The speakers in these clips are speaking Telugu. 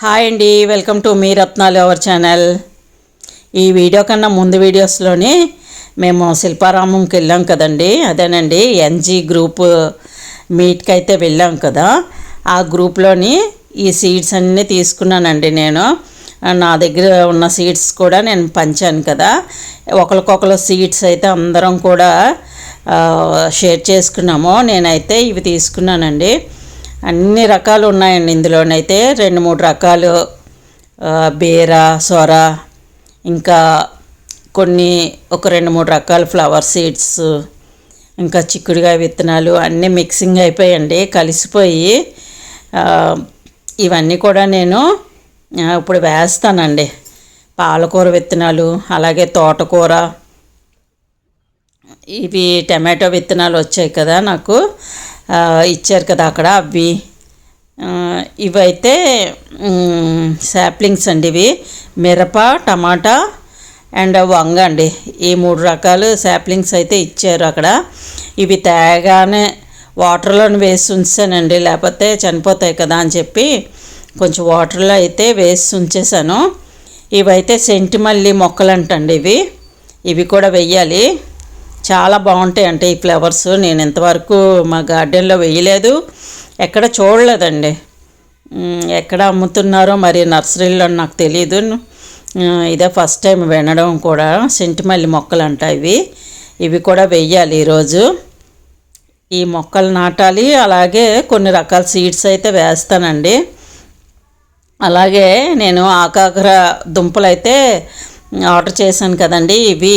హాయ్ అండి వెల్కమ్ టు మీ రత్నాలు అవర్ ఛానల్. ఈ వీడియో కన్నా ముందు వీడియోస్లోని మేము శిల్పారామంకి వెళ్ళాం కదండి. అదేనండి ఎన్జీ గ్రూప్ మీట్కి అయితే వెళ్ళాం కదా. ఆ గ్రూప్లోని ఈ సీడ్స్ అన్నీ తీసుకున్నానండి నేను. నా దగ్గర ఉన్న సీడ్స్ కూడా నేను పంచాను కదా. ఒకరికొకరు సీడ్స్ అయితే అందరం కూడా షేర్ చేసుకున్నాము. నేనైతే ఇవి తీసుకున్నానండి. అన్ని రకాలు ఉన్నాయండి ఇందులోనైతే రెండు మూడు రకాలు. బీరా బీర సొర ఇంకా కొన్ని ఒక రెండు మూడు రకాల ఫ్లవర్ సీడ్స్ ఇంకా చిక్కుడుకాయ విత్తనాలు అన్నీ మిక్సింగ్ అయిపోయండి కలిసిపోయి. ఇవన్నీ కూడా నేను ఇప్పుడు వేస్తానండి. పాలకూర విత్తనాలు అలాగే తోటకూర. ఇవి టమాటో విత్తనాలు వచ్చాయి కదా నాకు. ఇచ్చారు కదా అక్కడ అవి. ఇవైతే శాప్లింగ్స్ అండి ఇవి. మిరప టమాటా అండ్ వంగ అండి. ఈ మూడు రకాలు శాప్లింగ్స్ అయితే ఇచ్చారు అక్కడ. ఇవి తేగానే వాటర్లో వేసి ఉంచానండి లేకపోతే చనిపోతాయి కదా అని చెప్పి కొంచెం వాటర్లో అయితే వేసి ఉంచేసాను. ఇవైతే సెంటిమల్లి మొక్కలు అంటండి ఇవి. ఇవి కూడా వెయ్యాలి. చాలా బాగుంటాయి. అంటే ఈ ఫ్లవర్స్ నేను ఇంతవరకు మా గార్డెన్లో వేయలేదు. ఎక్కడ చూడలేదండి. ఎక్కడ అమ్ముతున్నారో మరి నర్సరీలో నాకు తెలియదు ఇదే ఫస్ట్ టైం వినడం కూడా. సెంటిమల్లి మొక్కలు అంట ఇవి. ఇవి కూడా వెయ్యాలి ఈరోజు. ఈ మొక్కలు నాటాలి. అలాగే కొన్ని రకాల సీడ్స్ అయితే వేస్తానండి. అలాగే నేను ఆకాకర దుంపలు అయితే ఆర్డర్ చేశాను కదండి. ఇవి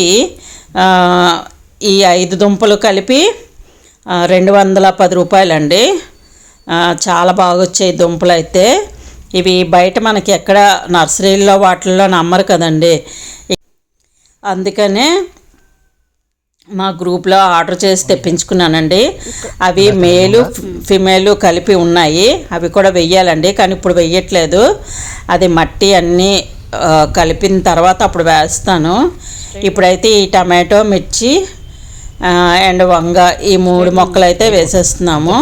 ఈ ఐదు దుంపలు కలిపి రెండు వందల పది రూపాయలండి. చాలా బాగా వచ్చాయి దుంపలు అయితే ఇవి బయట మనకి ఎక్కడ నర్సరీల్లో వాటిల్లో నమ్మరు కదండి. అందుకనే మా గ్రూప్లో ఆర్డర్ చేసి తెప్పించుకున్నానండి. అవి మేలు ఫిమేలు కలిపి ఉన్నాయి. అవి కూడా వెయ్యాలండి కానీ ఇప్పుడు వెయ్యట్లేదు. అది మట్టి అన్నీ కలిపిన తర్వాత అప్పుడు వేస్తాను. ఇప్పుడైతే ఈ టమాటో మిర్చి అండ్ వంగ ఈ మూడు మొక్కలు అయితే వేసేస్తున్నాము.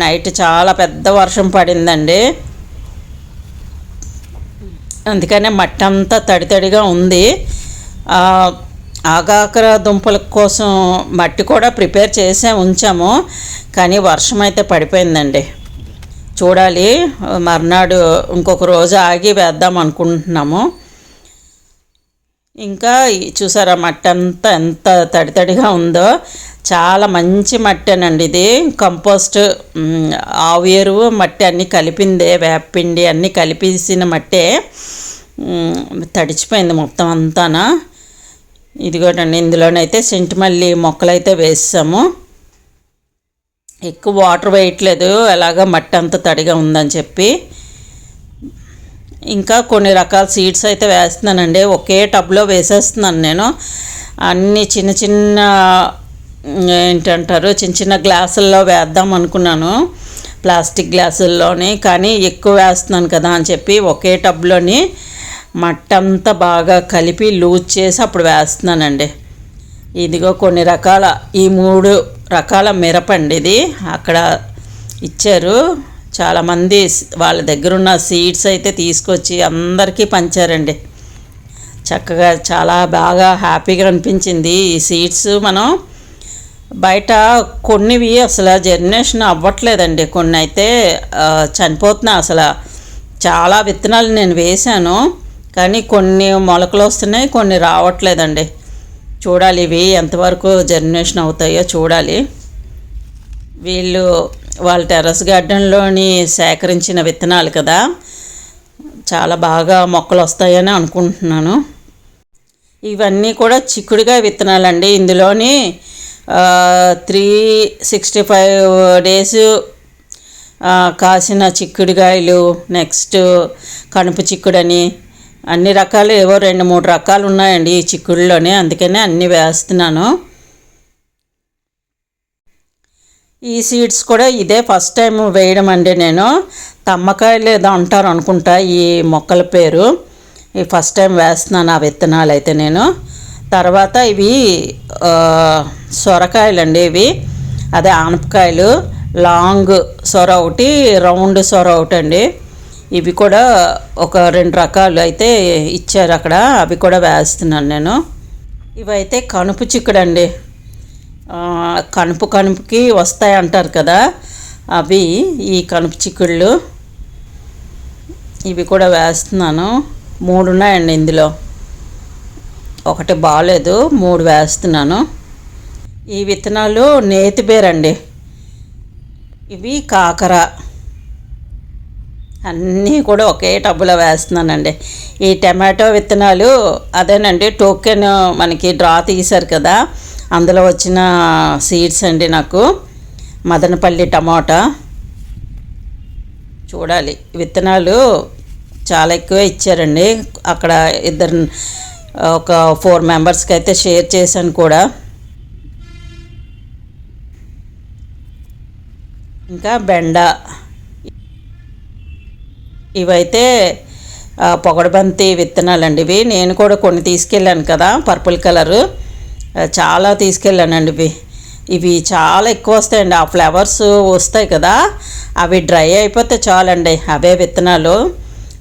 నైట్ చాలా పెద్ద వర్షం పడిందండి. అందుకనే మట్టి అంతా తడి తడిగా ఉంది. ఆగాకర దుంపల కోసం మట్టి కూడా ప్రిపేర్ చేసే ఉంచాము. కానీ వర్షం అయితే పడిపోయిందండి. చూడాలి మర్నాడు ఇంకొక రోజు ఆగి వేద్దాం అనుకుంటున్నాము. ఇంకా చూసారా మట్టి అంతా ఎంత తడి తడిగా ఉందో? చాలా మంచి మట్టేనండి ఇది. కంపోస్ట్ ఆవు ఎరువు మట్టి అన్నీ కలిపిందే వేపిండి అన్నీ కలిపేసిన మట్టే. తడిచిపోయింది మొత్తం అంతానా? ఇదిగోటండి ఇందులోనైతే సెంటిమల్లి మొక్కలైతే వేసాము. ఎక్కువ వాటర్ వేయట్లేదు. ఎలాగ మట్టి అంత తడిగా ఉందని చెప్పి. ఇంకా కొన్ని రకాల సీడ్స్ అయితే వేస్తున్నానండి. ఒకే టబ్లో వేసేస్తున్నాను నేను. అన్ని చిన్న చిన్న ఏంటంటారు? చిన్న చిన్న గ్లాసుల్లో వేద్దాం అనుకున్నాను. ప్లాస్టిక్ గ్లాసుల్లోని. కానీ ఎక్కువ వేస్తున్నాను కదా అని చెప్పి ఒకే టబ్లోని మట్టంతా బాగా కలిపి లూజ్ చేసి అప్పుడు వేస్తున్నానండి. ఇదిగో కొన్ని రకాల ఈ మూడు రకాల మిరపండి ఇది. అక్కడ ఇచ్చారు. చాలామంది వాళ్ళ దగ్గర ఉన్న సీడ్స్ అయితే తీసుకొచ్చి అందరికీ పంచారండి. చక్కగా చాలా బాగా హ్యాపీగా అనిపించింది. ఈ సీడ్స్ మనం బయట కొన్నివి అసలు జర్మినేషన్ అవ్వట్లేదండి. కొన్ని అయితే చనిపోతున్నాయి అసలు. చాలా విత్తనాలు నేను వేశాను. కానీ కొన్ని మొలకలు వస్తున్నాయి కొన్ని రావట్లేదండి. చూడాలి ఇవి ఎంతవరకు జర్మినేషన్ అవుతాయో చూడాలి. వీళ్ళు వాళ్ళ టెర్రస్ గార్డెన్లోని సేకరించిన విత్తనాలు కదా. చాలా బాగా మొక్కలు వస్తాయని అనుకుంటున్నాను. ఇవన్నీ కూడా చిక్కుడుగా విత్తనాలండి. ఇందులోని త్రీ సిక్స్టీ ఫైవ్ డేస్ కాసిన చిక్కుడుగాయలు నెక్స్ట్ కనుపు చిక్కుడని అన్ని రకాలు ఏవో రెండు మూడు రకాలు ఉన్నాయండి ఈ చిక్కుడులోనే. అందుకనే అన్నీ వేస్తున్నాను. ఈ సీడ్స్ కూడా ఇదే ఫస్ట్ టైం వేయడం అండి నేను. తమ్మకాయలు ఏదో అంటారు అనుకుంటా ఈ మొక్కల పేరు. ఈ ఫస్ట్ టైం వేస్తున్నాను ఆ విత్తనాలు అయితే నేను. తర్వాత ఇవి సొరకాయలు అండి ఇవి. అదే ఆనపకాయలు లాంగ్ సొర ఒకటి రౌండ్ సొర ఒకటి అండి. ఇవి కూడా ఒక రెండు రకాలు అయితే ఇచ్చారు అక్కడ. అవి కూడా వేస్తున్నాను నేను. ఇవైతే కనుపు చిక్కుడు అండి. కనుపు కనుపుకి వస్తాయి అంటారు కదా అవి ఈ కనుపు చిక్కుళ్ళు. ఇవి కూడా వేస్తున్నాను. మూడు ఉన్నాయండి ఇందులో. ఒకటి బాగాలేదు మూడు వేస్తున్నాను. ఈ విత్తనాలు నేతి బేరండి. ఇవి కాకర. అన్నీ కూడా ఒకే టబ్బులో వేస్తున్నానండి. ఈ టమాటో విత్తనాలు అదేనండి టోకెన్ మనకి డ్రా తీశారు కదా అందులో వచ్చిన సీడ్స్ అండి నాకు. మదనపల్లి టమాటా. చూడాలి. విత్తనాలు చాలా ఎక్కువ ఇచ్చారండి. అక్కడ ఇద్దరు ఒక ఫోర్ మెంబర్స్కి అయితే షేర్ చేశాను కూడా. ఇంకా బెండ. ఇవైతే పొగడబంతి విత్తనాలండి ఇవి. నేను కూడా కొన్ని తీసుకెళ్ళాను కదా పర్పుల్ కలరు. చాలా తీసుకెళ్ళానండి ఇవి. ఇవి చాలా ఎక్కువ వస్తాయండి. ఆ ఫ్లవర్స్ వస్తాయి కదా అవి డ్రై అయిపోతే చాలండి. అవే విత్తనాలు.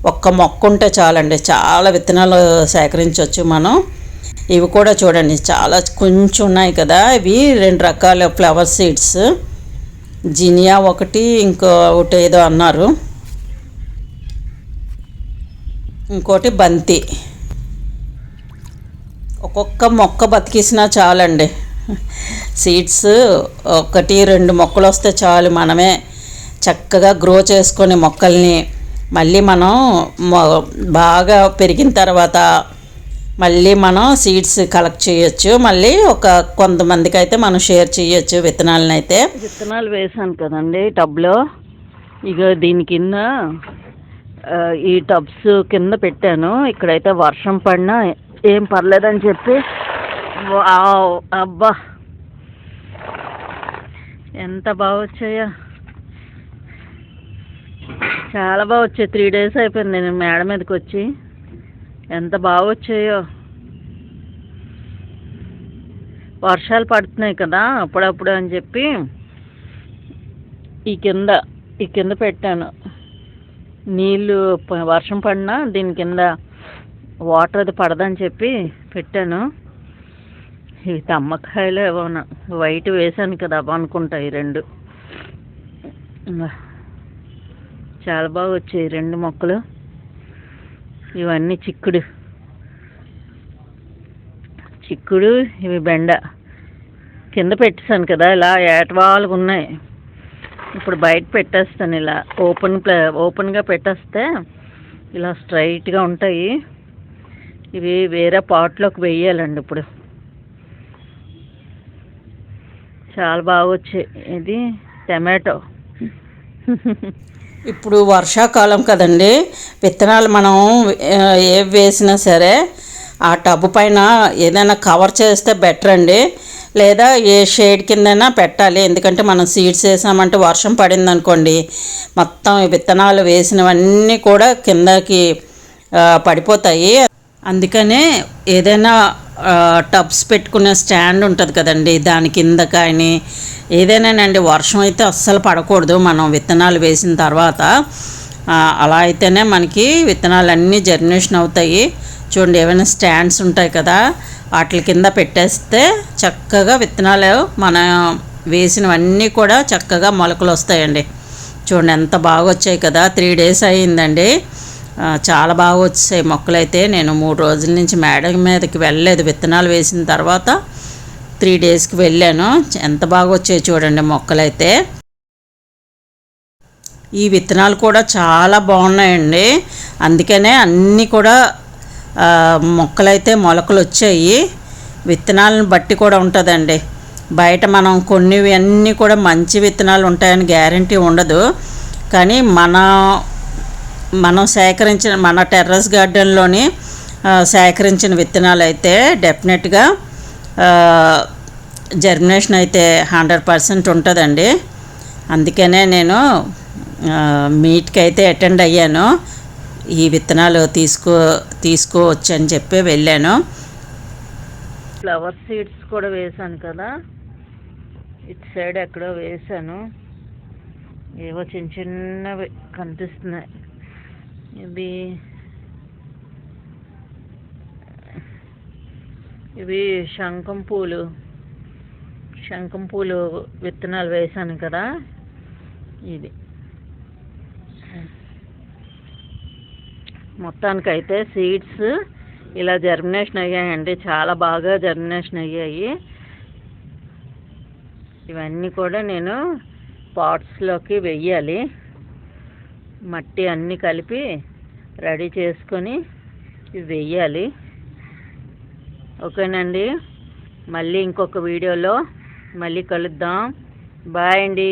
ఒక్క మొక్క ఉంటే చాలండి. చాలా విత్తనాలు సేకరించవచ్చు మనం. ఇవి కూడా చూడండి. చాలా కొంచెం ఉన్నాయి కదా. ఇవి రెండు రకాల ఫ్లవర్ సీడ్స్. జినియా ఒకటి ఇంకో ఒకటి ఏదో అన్నారు. ఇంకోటి బంతి. ఒక్కొక్క మొక్క బతికిసినా చాలండి. సీడ్స్ ఒకటి రెండు మొక్కలు వస్తే చాలు మనమే చక్కగా గ్రో చేసుకొని మొక్కల్ని. మళ్ళీ మనం బాగా పెరిగిన తర్వాత మళ్ళీ మనం సీడ్స్ కలెక్ట్ చేయొచ్చు. మళ్ళీ ఒక కొంతమందికి అయితే మనం షేర్ చేయొచ్చు విత్తనాలను అయితే విత్తనాలు వేసాను కదండి టబ్లో. ఇక దీని కింద ఈ టబ్స్ కింద పెట్టాను. ఇక్కడైతే వర్షం పడినా ఏం పర్లేదని చెప్పి అబ్బా. ఎంత బాగా వచ్చాయో? చాలా బాగా వచ్చాయి. త్రీ డేస్ అయిపోయింది నేను మేడ మీదకి వచ్చి. ఎంత బాగా వచ్చాయో. వర్షాలు పడుతున్నాయి కదా అప్పుడప్పుడు అని చెప్పి ఈ కింద ఈ కింద పెట్టాను. నీళ్ళు వర్షం పడినా దీని కింద వాటర్ అది పడదని చెప్పి పెట్టాను. ఇవి తమ్మకాయలు ఏమోనా వైట్ వేసాను కదా అనుకుంటా ఈ రెండు. చాలా బాగా వచ్చాయి రెండు మొక్కలు. ఇవన్నీ చిక్కుడు. చిక్కుడు ఇవి బెండ. కింద పెట్టేశాను కదా ఇలా ఏటవాలుగా ఉన్నాయి. ఇప్పుడు బయట పెట్టేస్తాను ఇలా. ఓపెన్ ప్లే ఓపెన్గా పెట్టేస్తే ఇలా స్ట్రైట్గా ఉంటాయి. ఇవి వేరే పాట్లోకి వెయ్యాలండి ఇప్పుడు. చాలా బాగా వచ్చాయి. ఇది టమాటో. ఇప్పుడు వర్షాకాలం కదండి. విత్తనాలు మనం ఏ వేసినా సరే ఆ టబ్ పైన ఏదైనా కవర్ చేస్తే బెటర్ అండి. లేదా ఏ షేడ్ కిందైనా పెట్టాలి. ఎందుకంటే మనం సీడ్స్ వేసామంటే వర్షం పడింది అనుకోండి మొత్తం విత్తనాలు వేసినవన్నీ కూడా కిందకి పడిపోతాయి. అందుకనే ఏదైనా టబ్స్ పెట్టుకునే స్టాండ్ ఉంటుంది కదండి దాని కింద కానీ ఏదైనానండి వర్షం అయితే అస్సలు పడకూడదు మనం విత్తనాలు వేసిన తర్వాత. అలా అయితేనే మనకి విత్తనాలు అన్నీ జర్మినేషన్ అవుతాయి. చూడండి ఏమైనా స్టాండ్స్ ఉంటాయి కదా వాటి కింద పెట్టేస్తే చక్కగా విత్తనాలు మన వేసినవన్నీ కూడా చక్కగా మొలకలు వస్తాయండి. చూడండి ఎంత బాగా వచ్చాయి కదా త్రీ డేస్ అయ్యిందండి చాలా బాగా వచ్చాయి మొక్కలైతే. నేను మూడు రోజుల నుంచి మేడ మీదకి వెళ్ళలేదు. విత్తనాలు వేసిన తర్వాత త్రీ డేస్కి వెళ్ళాను. ఎంత బాగా వచ్చాయి చూడండి మొక్కలైతే. ఈ విత్తనాలు కూడా చాలా బాగున్నాయండి. అందుకనే అన్నీ కూడా మొక్కలైతే మొలకలు వచ్చాయి. విత్తనాలను బట్టి కూడా ఉంటుందండి. బయట మనం కొన్ని అన్నీ కూడా మంచి విత్తనాలు ఉంటాయని గ్యారంటీ ఉండదు. కానీ మన మనం సేకరించిన మన టెర్రస్ గార్డెన్లోని సేకరించిన విత్తనాలు అయితే డెఫినెట్గా జర్మినేషన్ అయితే హండ్రెడ్ పర్సెంట్ ఉంటుందండి. అందుకనే నేను మీట్కి అయితే అటెండ్ అయ్యాను. ఈ విత్తనాలు తీసుకో తీసుకోవచ్చు అని చెప్పి వెళ్ళాను. ఫ్లవర్ సీడ్స్ కూడా వేశాను కదా. ఇటు సైడ్ ఎక్కడో వేశాను. ఏవో చిన్న చిన్నవి కనిపిస్తున్నాయి. ఇవి ఇవి శంఖం పూలు. శంఖం పూలు విత్తనాలు వేశాను కదా ఇది. మొత్తానికైతే సీడ్స్ ఇలా జర్మినేషన్ అయ్యాయండి చాలా బాగా జర్మినేషన్ అయ్యాయి. ఇవన్నీ కూడా నేను పాట్స్లోకి వెయ్యాలి. మట్టి అన్నీ కలిపి రెడీ చేసుకొని వెయ్యాలి ఓకేనండి. మళ్ళీ ఇంకొక వీడియోలో మళ్ళీ కలుద్దాం. బాయ్ అండి.